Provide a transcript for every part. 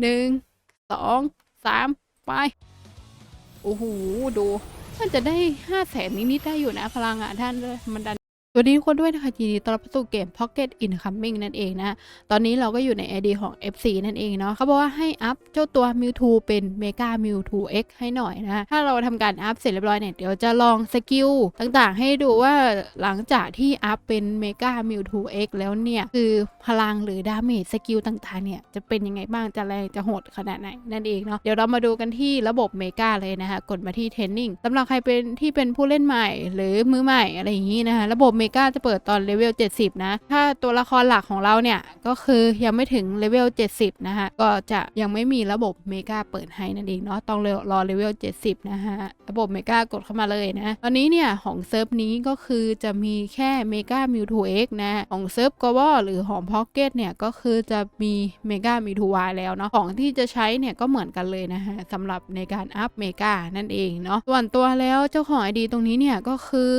หนึ่งสองสามไป โอ้โห ดู มันจะได้ห้าแสนนิดๆได้อยู่นะพลังอะท่านเลยมันดัน วัสดีทุกคนด้วยนะคะยินดีต้อนรับสู่เกม Pocket Incoming นั่นเองนะ ตอนนี้เราก็อยู่ใน ID ของ FC นั่นเองเนาะเขาบอกว่าให้อัพเจ้าตัว Mewtwo เป็น Mega Mewtwo X ให้หน่อยนะ ถ้าเราทำการอัพเสร็จเรียบร้อยเนี่ย เดี๋ยวจะลองสกิลต่างๆ ให้ดูว่าหลังจากที่อัพเป็น Mega Mewtwo X แล้วเนี่ย คือพลังหรือดาเมจสกิลต่างๆ เนี่ย จะเป็นยังไงบ้าง จะแรงจะโหดขนาดไหนนั่นเองเนาะ เดี๋ยวเรามาดูกันที่ระบบเมกาเลยนะคะ กดมาที่เทรนนิ่งสำหรับใครเป็นที่เป็นผู้เล่นใหม่ หรือมือใหม่อะไรอย่างนี้นะคะระบบเมกาจะเปิดตอนเลเวล 70 นะ ถ้าตัวละครหลักของเราเนี่ยก็คือยังไม่ถึงเลเวล 70 นะคะก็จะยังไม่มีระบบเมกาเปิดให้นั่นเองเนาะต้องรอเลเวล 70 นะคะระบบเมกากดเข้ามาเลยนะ ตอนนี้เนี่ยของเซิร์ฟนี้ก็คือจะมีแค่เมกามิวทูเอ็กนะของเซิร์ฟกวหรือของพ็อกเก็ตเนี่ยก็คือจะมีเมกามิวทูวายแล้วเนาะของที่จะใช้เนี่ยก็เหมือนกันเลยนะฮะสำหรับในการอัพเมกานั่นเองเนาะส่วนตัวแล้วเจ้าของ ID ตรงนี้เนี่ยก็คือ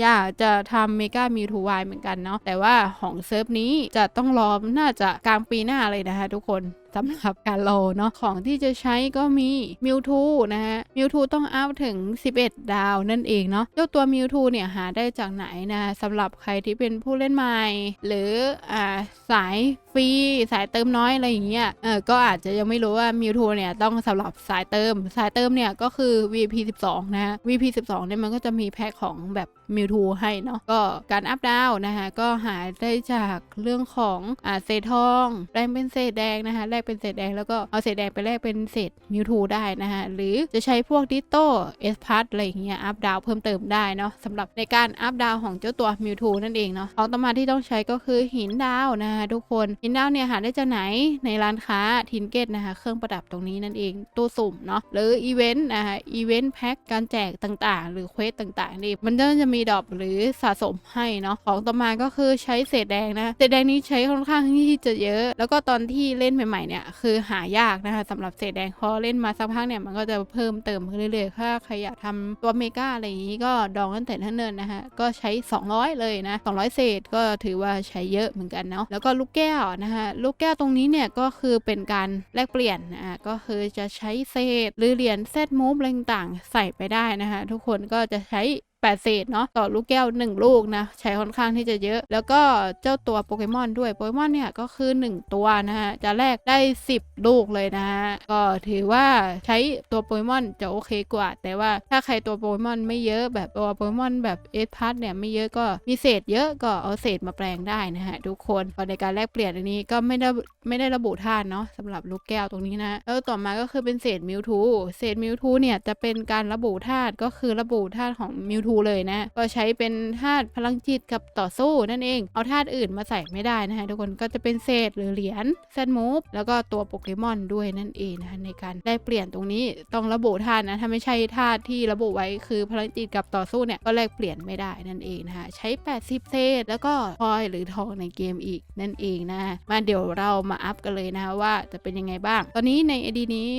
อยากจะทำเมกามิวทูวายเหมือนกันเนาะแต่ว่าของเซิร์ฟนี้จะต้องรอน่าจะกลางปีหน้าเลยนะคะทุกคน สำหรับการโลเนาะของที่จะใช้ก็มีมิวทูนะฮะมิวทูต้องอัพถึง 11 ดาวนั่นเองเนาะเจ้าตัวมิวทูเนี่ยหาได้จากไหนนะสำหรับใครที่เป็นผู้เล่นใหม่ หรืออ่าสายฟรีสายเติมน้อยอะไรอย่างเงี้ยเออก็อาจจะยังไม่รู้ว่ามิวทูเนี่ยต้องสำหรับสายเติม สายเติมเนี่ยก็คือ VP 12 นะฮะ VP 12เนี่ยมันก็จะมีแพ็คของแบบมิวทูให้เนาะก็การอัพดาวนะคะก็หาได้จากเรื่องของอ่าเศษทองแปลงเป็นเศษแดงนะคะแลกเป็นเศษแดงแล้วก็เอาเศษแดงไปแลกเป็นเศษมิวทูได้นะคะหรือจะใช้พวกดิโต้เอสพัทอะไรอย่างเงี้ยอัพดาวเพิ่มเติมได้เนาะสำหรับในการอัพดาวของเจ้าตัวมิวทูนั่นเองเนาะของต่อมาที่ต้องใช้ก็คือหินดาวนะคะทุกคนหินดาวเนี่ยหาได้จากไหนในร้านค้าทินเกตนะคะเครื่องประดับตรงนี้นั่นเองตู้สุ่มเนาะหรืออีเวนต์นะคะอีเวนต์แพ็คการแจกต่างๆ หรือเควสต่างๆนี่มันก็จะมีดรอปหรือสะสมให้เนาะของต่อมาก็คือใช้เศษแดงนะเศษแดงนี้ใช้ค่อนข้างที่จะเยอะ แล้วก็ตอนที่เล่นใหม่ๆเนี่ยคือหายากนะคะสำหรับเศษแดงพอเล่นมาสักพักเนี่ยมันก็จะเพิ่มเติมขึ้นเรื่อยๆถ้าใครอยากทำตัวเมกาอะไรอย่างนี้ก็ดองตั้งแต่เนินนะคะก็ใช้ 200 เลยนะ 200 เศษก็ถือว่าใช้เยอะเหมือนกันเนาะแล้วก็ลูกแก้วนะคะลูกแก้วตรงนี้เนี่ยก็คือเป็นการแลกเปลี่ยนนะก็คือจะใช้เศษหรือเหรียญเซตมูฟอะไรต่างๆใส่ไปได้นะคะทุกคนก็จะใช้ 8 เศษเนาะต่อลูกแก้ว 1 ลูกนะใช้ค่อนข้างที่จะเยอะ แล้วก็เจ้าตัวโปเกมอนด้วยโปเกมอนเนี่ยก็คือ 1 ตัวนะฮะจะแลกได้ 10 ลูกเลยนะฮะก็ถือว่าใช้ตัวโปเกมอนจะโอเคกว่า แต่ว่าถ้าใครตัวโปเกมอนไม่เยอะแบบตัวโปเกมอนแบบเอสพัทเนี่ยไม่เยอะก็มีเศษเยอะก็เอาเศษมาแปลงได้นะฮะทุกคนก็ในการแลกเปลี่ยนอันนี้ก็ไม่ได้ไม่ได้ระบุธาตุเนาะสำหรับลูกแก้วตรงนี้นะ แล้วต่อมาก็คือเป็นเศษมิวทูเศษมิวทูเนี่ยจะเป็นการระบุธาตุก็คือระบุธาตุของมิวทูเลยนะ ก็ใช้เป็นธาตุพลังจิตกับต่อสู้นั่นเอง เอาธาตุอื่นมาใส่ไม่ได้นะคะทุกคนก็จะเป็นเศษหรือเหรียญเซนมูฟแล้วก็ตัวโปเกมอนด้วยนั่นเองนะคะในการได้เปลี่ยนตรงนี้ต้องระบุธาตุนะถ้าไม่ใช่ธาตุที่ระบุไว้คือพลังจิตกับต่อสู้เนี่ยก็แลกเปลี่ยนไม่ได้นั่นเองนะคะใช้ 80 เศษแล้วก็พลอยหรือทองในเกมอีกนั่นเองนะมาเดี๋ยวเรามาอัพกันเลยนะคะว่าจะเป็นยังไงบ้าง ตอนนี้ในไอดีนี้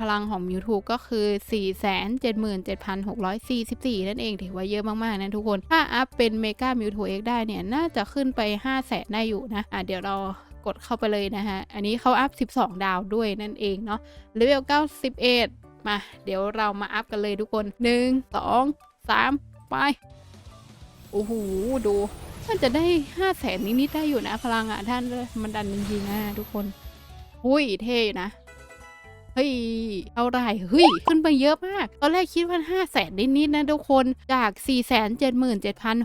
พลังของ YouTube ก็คือ 477,644 นั่นเองถือว่าเยอะมาก ๆ นะทุกคน ถ้าอัพเป็น Mega Mewtwo X ได้เนี่ย น่าจะขึ้นไป 5 0 0แสนได้อยู่นะ อะเดี๋ยวเรากดเข้าไปเลยนะฮะ อันนี้เขาอัพ 12 ดาวด้วยนั่นเองเนาะเลเวล91 มา เดี๋ยวเรามาอัพกันเลยทุกคน 1 2 3 ไป โอ้โห ดูมันจะได้5แสนนิดๆได้อยู่นะ พลังอะท่านมันดันจริงๆนะทุกคนหุ้ยเท่อยู่นะ เฮ้ยเอาไรเฮ้ยขึ้นไปเยอะมาก ตอนแรกคิดว่า5 0 0แสนนิดๆนะทุกคนจาก4 7 7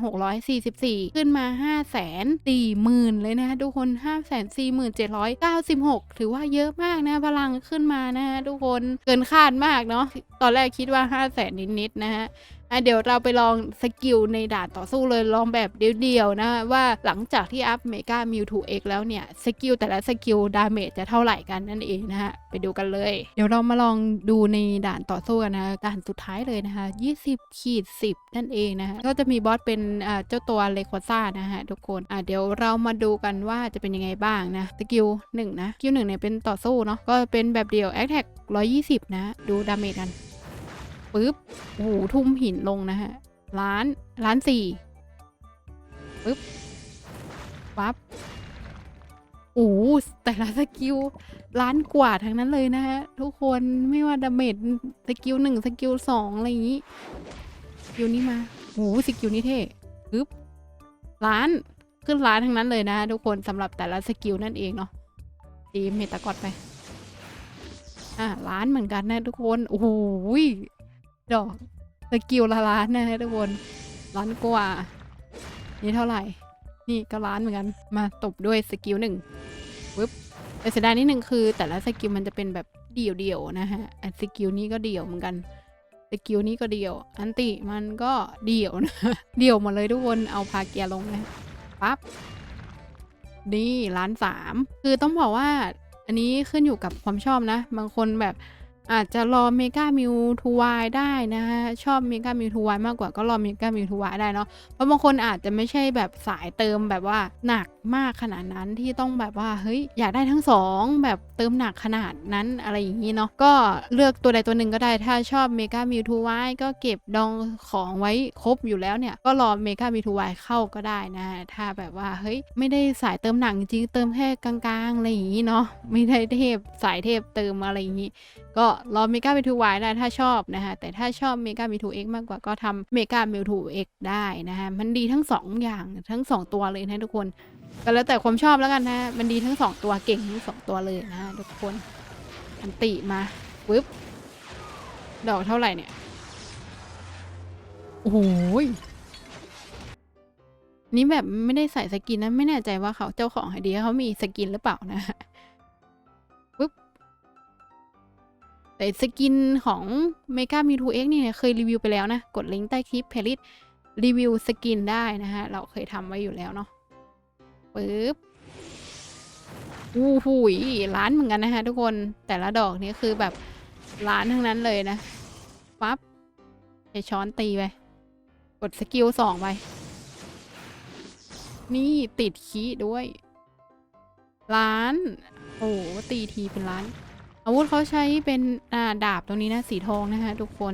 6 4 4 ขึ้นมา 5 4 0 0 0 0 เลยนะทุกคน 5 4 7 9 6 ถือว่าเยอะมากนะ พลังขึ้นมานะทุกคนเกินคาดมากเนาะตอนแรกคิดว่า 5 0 0แสนนิดๆนะฮะ อะเดี๋ยวเราไปลองสกิลในด่านต่อสู้เลยลองแบบเดียวๆนะว่าหลังจากที่อัพเมกามิวทูเอ็กแล้วเนี่ยสกิลแต่ละสกิลดาเมจจะเท่าไหร่กันนั่นเองนะฮะไปดูกันเลย เดี๋ยวเรามาลองดูในด่านต่อสู้กันนะด่านสุดท้ายเลยนะคะ20ขีด10 นั่นเองนะฮะก็จะมีบอสเป็นเจ้าตัวเลโคซ่านะฮะทุกคนอะเดี๋ยวเรามาดูกันว่าจะเป็นยังไงบ้างนะสกิลหนึ่งนะสกิลหนึ่งเนี่ยเป็นต่อสู้เนาะก็เป็นแบบเดียวแอคแท็ก120 นะ ดูดาเมจกัน ปึ๊บโอ้โหทุ่มหินลงนะฮะ ล้าน ล้านสี่ปึ๊บปั๊บโอ้แต่ละสกิลล้านกว่าทั้งนั้นเลยนะฮะ ทุกคนไม่ว่าดาเมจสกิลหนึ่งสกิลสองอะไรอย่างนี้สกิลนี้มาโอ้สกิลนี้เท่ปึ๊บล้านขึ้นล้านทั้งนั้นเลยนะทุกคนสำหรับแต่ละสกิลนั่นเองเนาะตีเมตากอดไป อะล้านเหมือนกันนะทุกคน โอ้โหย ดอกสกิลละล้านนะทุกคนล้านกว่า นี่เท่าไหร่ นี่ก็ล้านเหมือนกัน มาตบด้วยสกิลหนึ่งปึ๊บแต่เสียดายนิดนึงคือ แต่ละสกิลมันจะเป็นแบบเดี่ยวๆนะฮะอันสกิลนี้ก็เดี่ยวเหมือนกันสกิลนี้ก็เดี่ยว อันติมันก็เดี่ยวนะ เดี่ยวหมดเลยทุกคนเอาพาเกียร์ลงนะปั๊บนี่ล้านสามคือต้องบอกว่า อันนี้ขึ้นอยู่กับความชอบนะ บางคนแบบ อาจจะรอเมกามิวทูวายได้นะฮะ ชอบเมกามิวทูวายมากกว่าก็รอเมกามิวทูวายได้เนาะเพราะบางคนอาจจะไม่ใช่แบบสายเติมแบบว่าหนัก มากขนาดนั้นที่ต้องแบบว่าเฮ้ยอยากได้ทั้งสองแบบเติมหนักขนาดนั้นอะไรอย่างนี้เนาะก็เลือกตัวใดตัวหนึ่งก็ได้ถ้าชอบเมกามิวทูไวก็เก็บดองของไว้ครบอยู่แล้วเนี่ย ก็รอเมกามิวทูไวเข้าก็ได้นะ ถ้าแบบว่าเฮ้ยไม่ได้สายเติมหนักจริงเติมแค่กลางๆอะไรอย่างนี้เนาะไม่ได้เทพสายเทพเติมอะไรอย่างนี้ก็รอเมกา m ิ w ทูไวได้ถ้าชอบนะคะแต่ถ้าชอบเมกา m ิ w ทูเอ็กมากกว่าก็ทำเมกา m ิ w ทูเอ็กได้นะคะมันดีทั้งสองอย่างทั้งสองตัวเลยนะทุกคน ก็แล้วแต่ความชอบแล้วกันนะมันดีทั้งสองตัวเก่งทั้งสองตัวเลยนะทุกคนอันติมาปึ๊บดอกเท่าไหร่เนี่ยโอ้โหยนี่แบบไม่ได้ใส่สกินนะไม่แน่ใจว่าเขาเจ้าของไอเดียเขามีสกินหรือเปล่านะแต่สกินของ Mega m e w 2 X เนี่ยเคยรีวิวไปแล้วนะ กดลิงก์ใต้คลิปเพลิสรีวิวสกินได้นะฮะ เราเคยทำไว้อยู่แล้วเนาะ ปึ๊บอู้หูยล้านเหมือนกันนะฮะทุกคนแต่ละดอกนี้คือแบบล้านทั้งนั้นเลยนะปั๊บใช้ช้อนตีไปกดสกิลสองไปนี่ติดคีด้วย ล้าน โอ้ตีทีเป็นล้าน อาวุธเขาใช้เป็นอ่าดาบตรงนี้นะสีทองนะคะทุกคน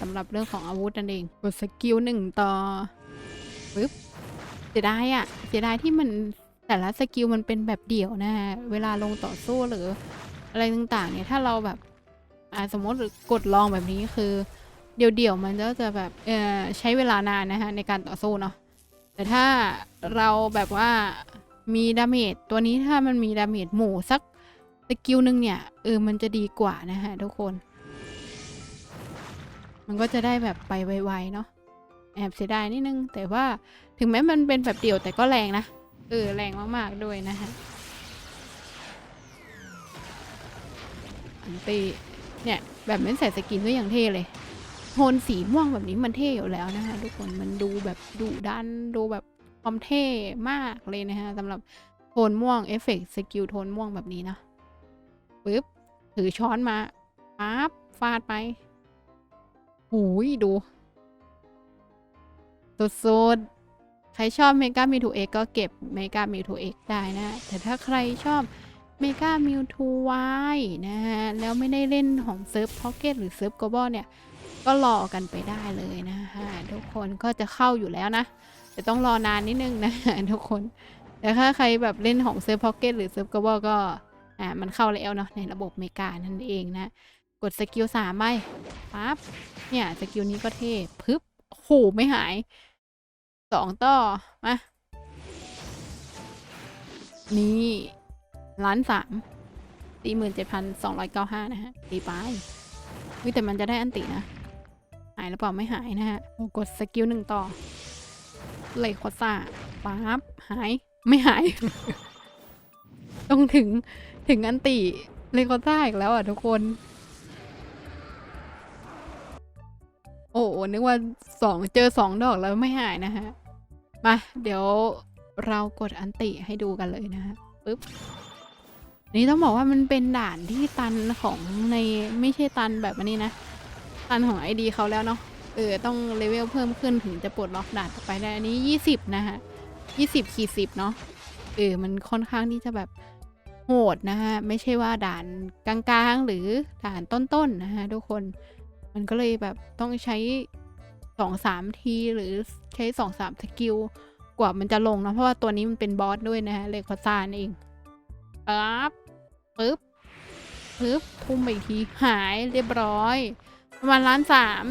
สำหรับเรื่องของอาวุธนั่นเอง กดสกิลหนึ่งต่อปึ๊บ เสียดายอะเสียดายที่มันแต่ละสกิลมันเป็นแบบเดี่ยวนะฮะเวลาลงต่อสู้หรืออะไรต่างๆ เนี่ยถ้าเราแบบอ่าสมมติกดลองแบบนี้คือ เดี่ยวๆมันก็จะแบบเออใช้เวลานานนะคะในการต่อสู้เนาะแต่ถ้าเราแบบว่ามีดาเมจตัวนี้ถ้ามันมีดาเมจหมู่สักสกิลหนึ่งเนี่ยเออมันจะดีกว่านะฮะทุกคน มันก็จะได้แบบไปไวๆเนาะ แอบเสียดายนิดนึง แต่ว่าถึงแม้มันเป็นแบบเดี่ยวแต่ก็แรงนะ เออ แรงมากๆด้วยนะฮะ อันตีเนี่ย แบบไม่ใส่สกินก็ยังเท่เลย โทนสีม่วงแบบนี้มันเท่อยู่แล้วนะคะทุกคนมันดูแบบดุดันดูแบบความเท่มากเลยนะฮะสำหรับโทนม่วงเอฟเฟกต์สกิลโทนม่วงแบบนี้นะปึ๊บถือช้อนมาปั๊บฟาดไปหูยดู สุดๆ ใครชอบเมกามิวทูเอ็กก็เก็บเมกามิวทูเอ็กได้นะ แต่ถ้าใครชอบเมกามิวทูวนะฮะ แล้วไม่ได้เล่นของเซิร์ฟพ็อกเก็ตหรือเซิร์ฟกบอลเนี่ย ก็รอกันไปได้เลยนะฮะ ทุกคนก็จะเข้าอยู่แล้วนะ แต่ต้องรอนานนิดนึงนะทุกคนแต่ถ้าใครแบบเล่นของเซิร์ฟพ็อกเก็ตหรือเซิร์ฟกบอลก็อ่ามันเข้าแล้วเนาะในระบบเมกานั่นเองนะกดสกิลสามไปปั๊บเนี่ยสกิลนี้ก็เทพึบโอ้โหไม่หาย สองต่อ มา นี่ล้านสามสี่หมื่นเจ็ดพันสองร้อยเก้าห้านะฮะตีไปวิแต่มันจะได้อันตินะ หายหรือเปล่าไม่หายนะฮะโอ้กดสกิลหนึ่งต่อ เลยคอซ่าปั๊บหายไม่หาย ต้องถึงถึงอันติเลโกต้าอีกแล้วอะทุกคน โอ้โหนึกว่าสองเจอสองดอกแล้วไม่หายนะฮะ มา เดี๋ยวเรากดอันติให้ดูกันเลยนะฮะปึ๊บนี่ต้องบอกว่ามันเป็นด่านที่ตันของในไม่ใช่ตันแบบนี้นะ ตันของไอดีเขาแล้วเนาะเออต้องเลเวลเพิ่มขึ้นถึงจะปลดล็อกด่านต่อไปได้อันนี้ยี่สิบนะฮะยี่สิบขีดสิบเนาะเออมันค่อนข้างที่จะแบบโหดนะฮะ ไม่ใช่ว่าด่านกลางๆ หรือด่านต้นๆนนะฮะทุกคน มันก็เลยแบบต้องใช้ สองสามทีหรือใช้สองสามสกิลกว่ามันจะลงนะเพราะว่าตัวนี้มันเป็นบอสด้วยนะฮะเลคอซานเองปั๊บปึ๊บปึ๊บทุ่มไปอีกทีหายเรียบร้อย ประมาณล้านสาม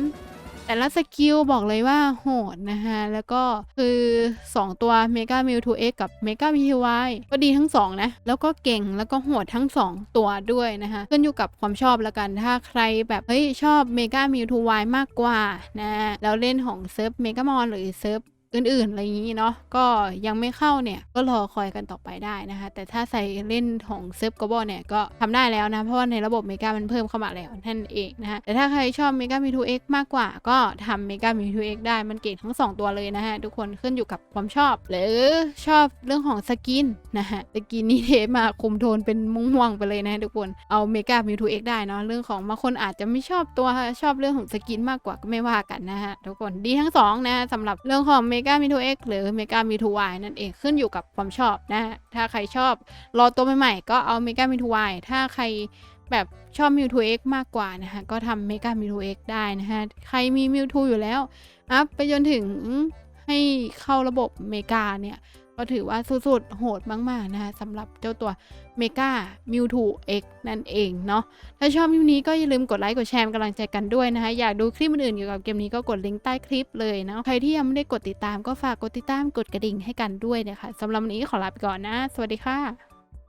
แต่ละสกิลบอกเลยว่าโหดนะคะแล้วก็คือ 2 ตัว Mega m e w 2 X กับ Mega m e w Y ก็ดีทั้ง 2 นะ แล้วก็เก่งแล้วก็โหดทั้ง 2 ตัวด้วยนะคะขึ้นอยู่กับความชอบละกันถ้าใครแบบเฮ้ยชอบ Mega m e w 2 Y มากกว่านะแล้วเล่นของเซิร์ฟ Mega m o n หรือเซิร์ฟ อื่น ๆ อะไรอย่างนี้เนาะก็ยังไม่เข้าเนี่ย ก็รอคอยกันต่อไปได้นะคะ แต่ถ้าใส่เล่นของเซิร์ฟกบอเนี่ย ก็ทำได้แล้วนะ เพราะว่าในระบบเมกามันเพิ่มเข้ามาแล้วนั่นเองนะคะ แต่ถ้าใครชอบเมกามี 2x มากกว่า ก็ทำเมกามี 2x ได้มันเก่งทั้ง 2 ตัวเลยนะฮะ ทุกคนขึ้นอยู่กับความชอบ หรือชอบเรื่องของสกินนะฮะสกินนี่เทมาคุมโทนเป็นม่วงๆไปเลยนะทุกคนเอาเมกามี 2x ได้เนาะเรื่องของบางคนอาจจะไม่ชอบตัวชอบเรื่องของสกินมากกว่าก็ไม่ว่ากันนะฮะทุกคนดีทั้งสองนะสำหรับเรื่องของเมกามี 2x หรือเมกามี 2y นั่นเองขึ้นอยู่กับความชอบนะฮะถ้าใครชอบรอตัวใหม่ๆก็เอาเมกามี 2y ถ้าใครแบบชอบมิว 2x มากกว่านะคะก็ทำเมกามิว 2x ได้นะฮะใครมีมิว2อยู่แล้ว อัพไปจนถึงให้เข้าระบบเมกาเนี่ย ก็ถือว่าสุดๆโหดมากๆนะคะสำหรับเจ้าตัวเมกามิวทูเอ็กนั่นเองเนาะถ้าชอบคลิปนี้ก็อย่าลืมกดไลค์กดแชร์กำลังใจกันด้วยนะคะอยากดูคลิปอื่นๆเกี่ยวกับเกมนี้ก็กดลิงก์ใต้คลิปเลยนะใครที่ยังไม่ได้กดติดตามก็ฝากกดติดตามกดกระดิ่งให้กันด้วยนะคะสำหรับวันนี้ขอลาไปก่อนนะ สวัสดีค่ะ